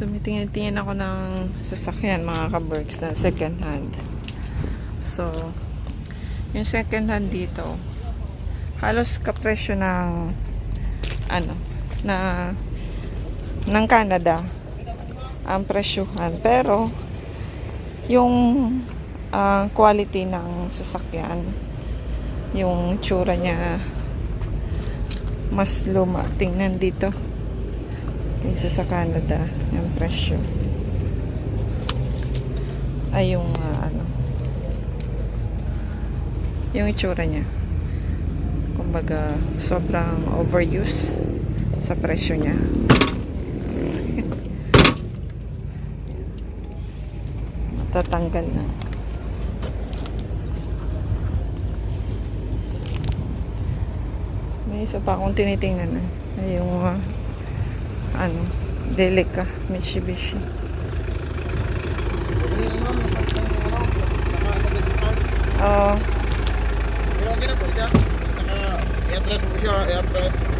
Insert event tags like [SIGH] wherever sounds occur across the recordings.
Tumitingin-tingin ako ng sasakyan mga ka-works na second hand. So, yung second hand dito, halos kapresyo ng ano, na ng Canada ang presyuhan. Pero, yung ah, quality ng sasakyan, yung tsura niya, mas luma. Tingnan dito. Kaysa sa Canada, yung presyo. Ay, yung ah, ano, yung itsura niya. Kumbaga, sobrang overuse sa presyo niya. [LAUGHS] Matatanggal na. May isa pa akong tinitingnan na. Ay, yung ah, ano, Delica, Mitsubishi. Oo. Okay na po siya. Address.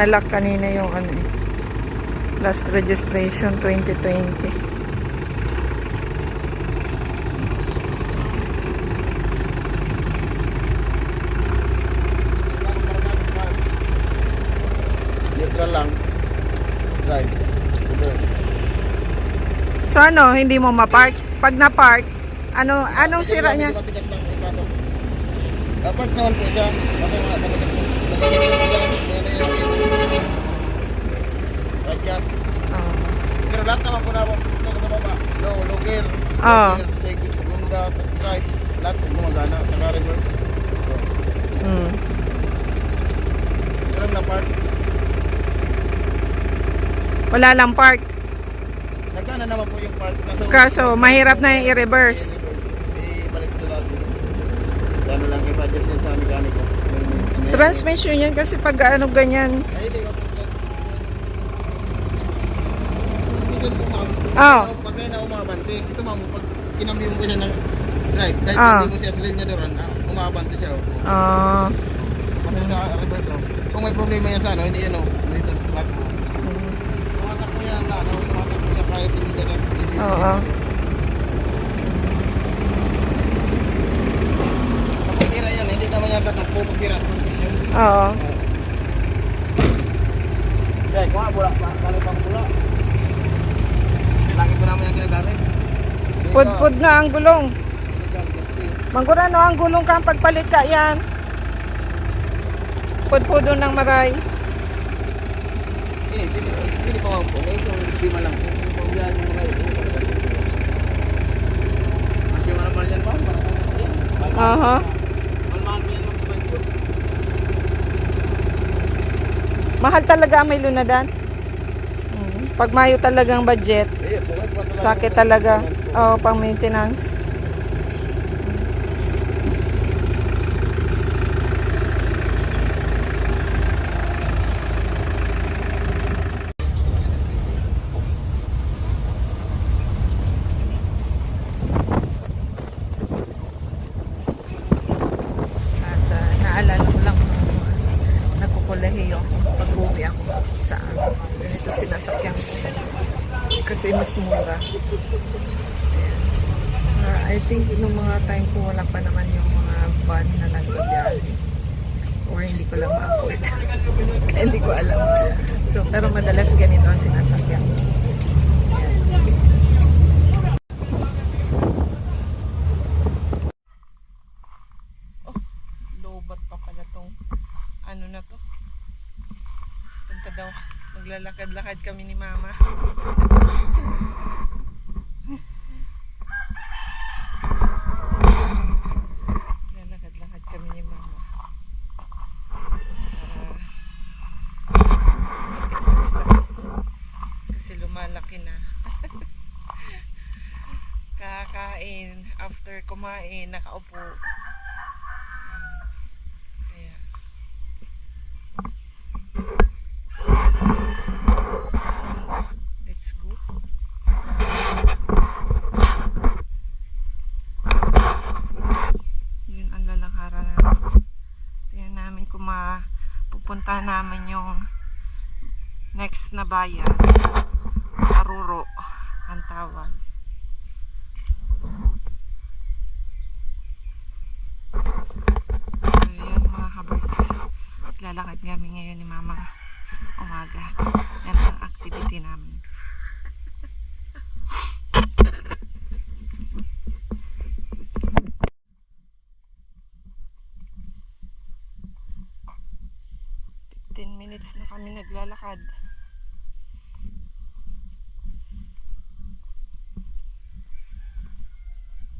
nalock kanina yung ano eh. Last registration 2020. Neutral lang. Drive. Reverse. So ano, hindi mo ma-park? Pag na-park, ano, anong sira lang, niya? lang. Dapat naman po siya. Baka nga, matigas po. Nagiging po dyan. Ayan na yun. Adjust. Oo. Pero lahat naman po na po. Ito sa baba. Low, low gear. Ah. Low gear, second, segunda, drive. Lahat po gumagana. Saka reverse. So, Mm. Ganun na park. Wala lang park. Nagana naman po yung park. Kaso, Kaso, mahirap na yung i-reverse. I-balik ito natin. Ano lang i-adjust yun sa mekaniko. Transmission yan kasi pag ano ganyan. Ay, ko ma'am. Ah. Ito, Pag na umabante, ito ma'am, pag kinambi mo siya ng drive, kahit Ah. hindi mo siya linya-doran, umabante siya. oh. Ah. Pati sa reverse. oh. Kung may problema yan sa ano, hindi yan o. Dito sa back mo. Tumatakbo yan na, ano, tumatakbo siya kahit hindi siya lang. Oo. Kapag tira yan, hindi naman yan tatakbo pag tira. Oo. Dahil kung nga, bula pa, galing pang bula. Lagi ko naman yung ginagamit. Pud-pud na ang gulong. Hindi. Manggurano ang gulong kang pagpalit ka yan. Pud-pudo ng maray. Ini, pili, pili pa ako. Ngayon kung lima lang. Kung yan yung mga ito. Masya mga naman yan pa. Aha. Mahal talaga ang may lunadan. Mm. Pag mayo talagang budget, sakit talaga. Oo, pang maintenance. At ah, naalala ko lang uh, nagkukulehiyo ako pag-uwi ako sa ganito sinasakyan. Kasi mas mura. So, I think nung mga time ko wala pa naman yung mga van na nagbabiyahe. Or hindi ko lang ma-afford. [LAUGHS] Hindi ko alam. So, pero madalas ganito ang sinasakyan ko. Oh, ano na to. Punta daw. Maglalakad-lakad kami ni mama. Maglalakad-lakad kami ni mama. Kasi lumalaki na. [LAUGHS] Kakain. After kumain, nakaupo. Kaya, let's go. Yun ang lalakaran namin. pupunta namin yung next na bayan. Aruro ang tawag. Yun mga kaberks. Lalakad kami ngayon ni Mama umaga. Yan ang activity namin. Minutes na kami naglalakad.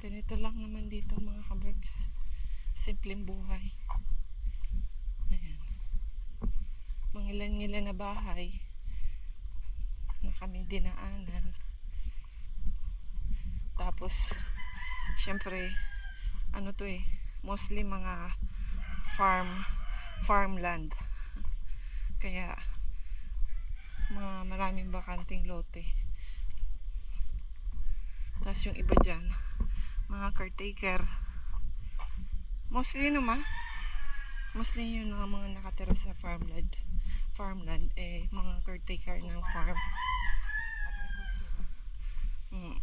Ganito lang naman dito mga kaberks. Simpleng buhay. Ayan. Mga ilan-ilan na bahay na kami dinaanan. Tapos, syempre, ano to eh, mostly mga farm, farmland. Kaya, mga maraming bakanting lote. Tapos yung iba dyan, mga caretaker. Mostly naman, mostly yun mga mga nakatira sa farmland. Farmland, eh, mga caretaker ng farm. Mm.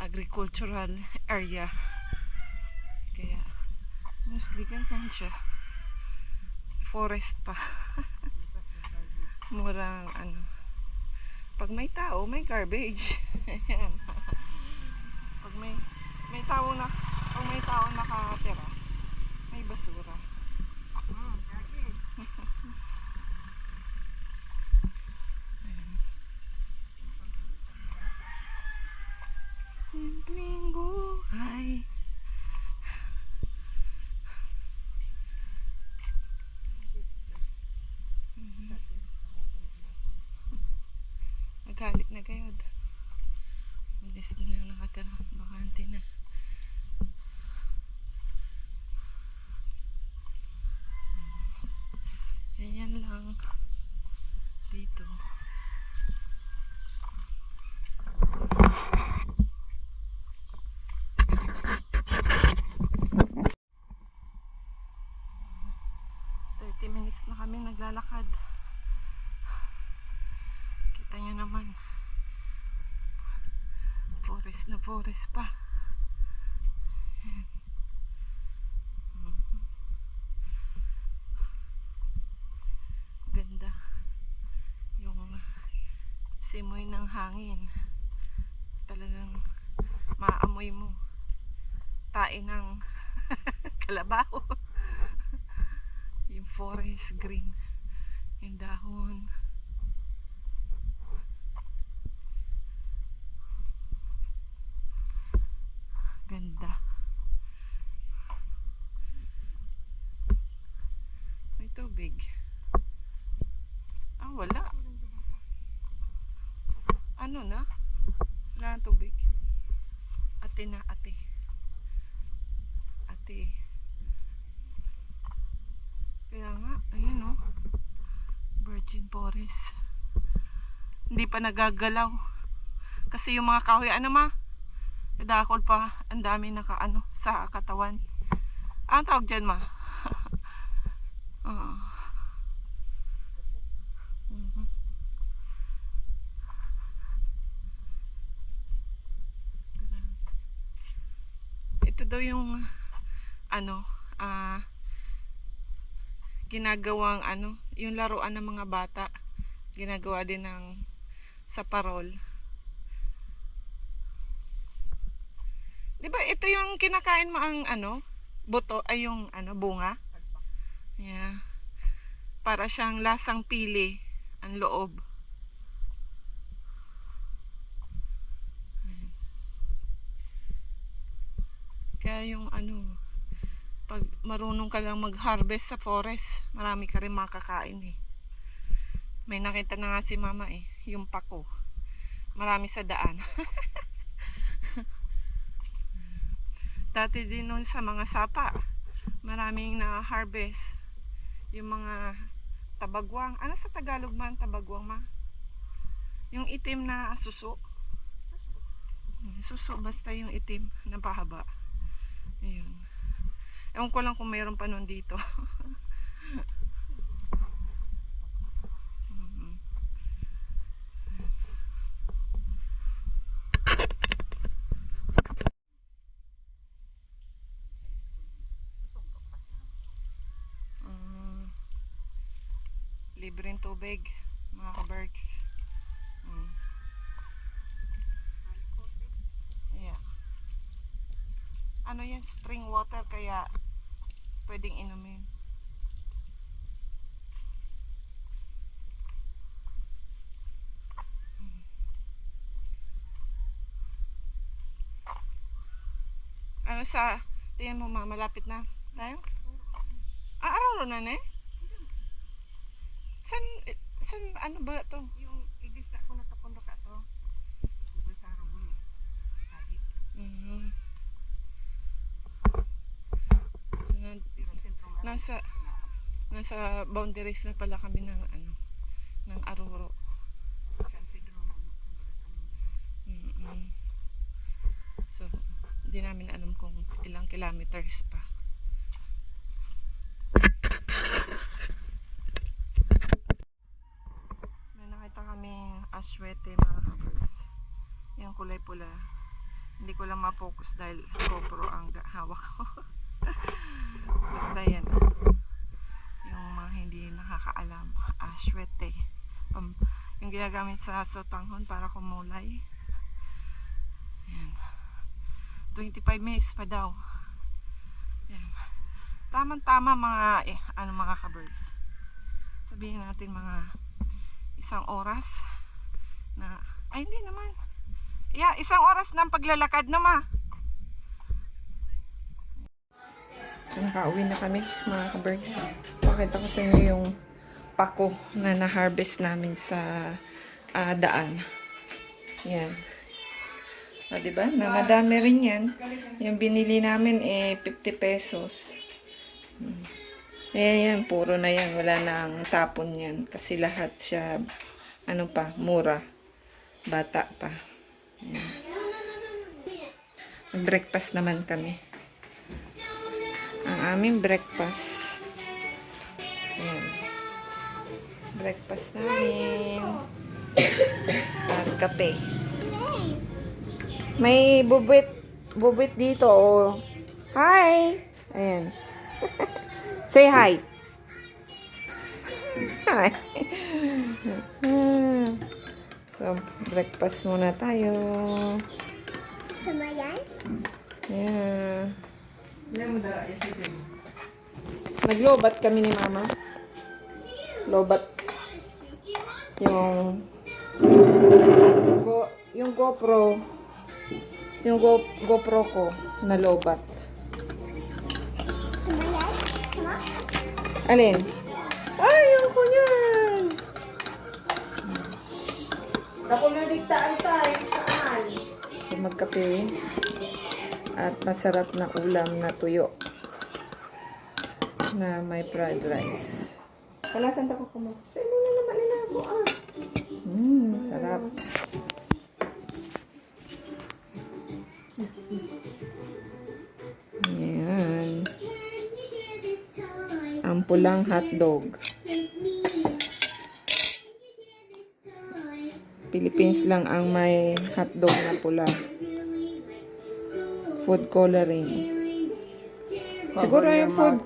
Agricultural area. Kaya, mostly ganyan siya. Forest pa. [LAUGHS] Murang ano. Pag may tao, may garbage. [LAUGHS] Ayan. Pag may may tao na pag may tao nakatira, may basura. Ayan. Simpleng buhay. Naghalit na kayo. Bilis na yung nakatira. Bakante na. Ganyan lang. Dito. Minutes na kami naglalakad. Kita nyo naman. Forest pa. Ayan. Mhm. Ganda. Yung simoy ng hangin. Talagang maamoy mo. Tae ng [LAUGHS] kalabaw. yung forest green. Yung dahon. Ganda. May tubig. Ah, wala. Ano na? Wala na tubig. Ate na, ate. Ate. Kaya nga, ayun oh. Virgin Forest. Hindi pa nagagalaw. Kasi yung mga kahoy, ano ma? Kadakol pa, ang dami naka ano sa katawan. Ang tawag dyan ma? [LAUGHS] Mhm. Ito daw yung ano, ah ginagawang ano, yung laruan ng mga bata. Ginagawa din ng sa parol. Di ba ito yung kinakain mo ang ano, buto ay yung ano, bunga? Yeah. Para siyang lasang pili ang loob. Kaya yung ano, pag marunong ka lang mag-harvest sa forest, marami ka rin makakain eh. May nakita na nga si mama eh, yung pako. Marami sa daan. [LAUGHS] Dati din nun sa mga sapa, maraming na-harvest. Yung mga tabagwang. Ano sa Tagalog man tabagwang ma? Yung itim na suso. Hmm, Suso, basta yung itim na pahaba. Ayun. Ewan ko lang kung mayroon pa nun dito. [LAUGHS] tubig, mga kaberks. Mm. Yeah. Ano yan, spring water, kaya pwedeng inumin. Ano sa, tingnan mo ma, malapit na tayo? Ah, araw na na eh? San, san, ano ba to? Yung igisa ko nakapundo ka to. Diba sa Rumi? Kagi. Mm. So, nga. nasa, nasa boundaries na pala kami ng ano, ng Aruro. San Pedro na. mm So, hindi namin alam kung ilang kilometers pa. May nakita kaming aswete mga kabers. Yung kulay pula. Hindi ko lang ma-focus dahil GoPro ang hawak ko. [LAUGHS] Basta yan. Yung mga hindi nakakaalam. Aswete. Pam- yung ginagamit sa sotanghon para kumulay. Yan. 25 minutes pa daw. Yan. Tamang-tama mga, eh, ano mga kabers. Sabihin natin mga isang oras na, ay hindi naman. Yeah, isang oras ng paglalakad na ma. Nakauwi na kami mga kabers. Pakita ko sa inyo yung pako na na-harvest namin sa ah, daan. Yan. O, diba? Na madami rin yan. Yung binili namin eh 50 pesos. Eh, yan. Puro na yan. Wala nang tapon yan. Kasi lahat siya, ano pa, mura. Bata pa. Yan. Mag-breakfast naman kami. Ang aming breakfast. Yan. Breakfast namin. At kape. May bubit bubit dito oh. Hi. Ayan. [LAUGHS] Say hi. Hi. So, breakfast muna tayo. Yeah. Naglobat kami ni mama. Lobat. Yung Go, yung GoPro yung Go, GoPro ko na lobat. Alin? Ako na diktaan tayo. Saan? So, magkape. At masarap na ulam na tuyo. Na may fried rice. Kalasan ta ko kumo. Sa imo na naman nila ako ah. Mmm, sarap. Ayan. Ang pulang hotdog. Philippines lang ang may hotdog na pula. Food coloring. Siguro yung food.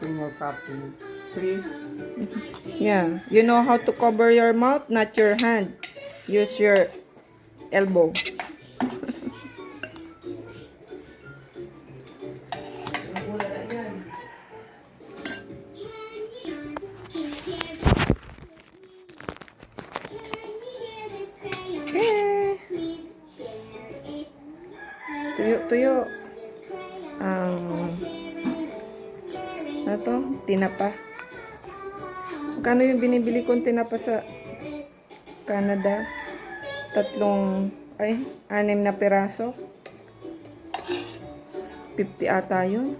Yeah. You know how to cover your mouth, not your hand. Use your elbow. Magkano yung binibili kong tinapa sa Canada? Tatlong, ay, anim na peraso. 50 ata yun.